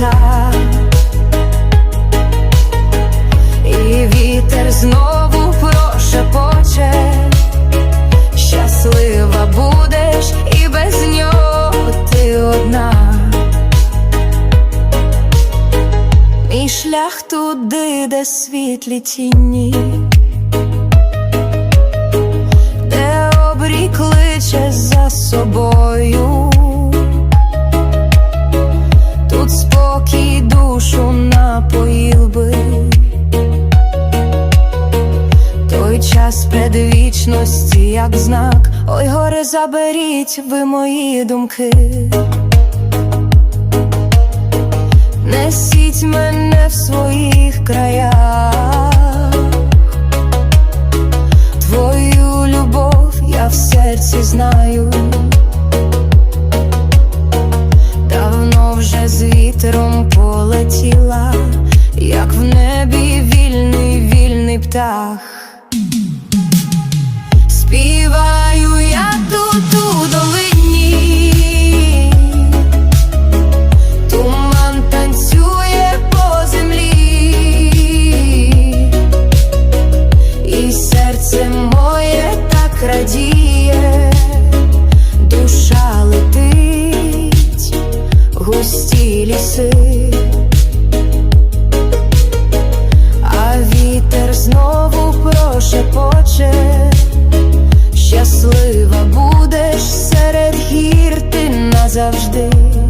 ліса, і вітер знову прошепоче. Щаслива будеш і без нього ти одна. Мій шлях туди, де світлі тіні, де обрій за собою, душу напоїл би. Той час предвічності, як знак, ой, горе, заберіть ви мої думки. Несіть мене в своїх краях, твою любов я в серці знаю. Полетіла, як в небі вільний, вільний птах. Співаю назавжди.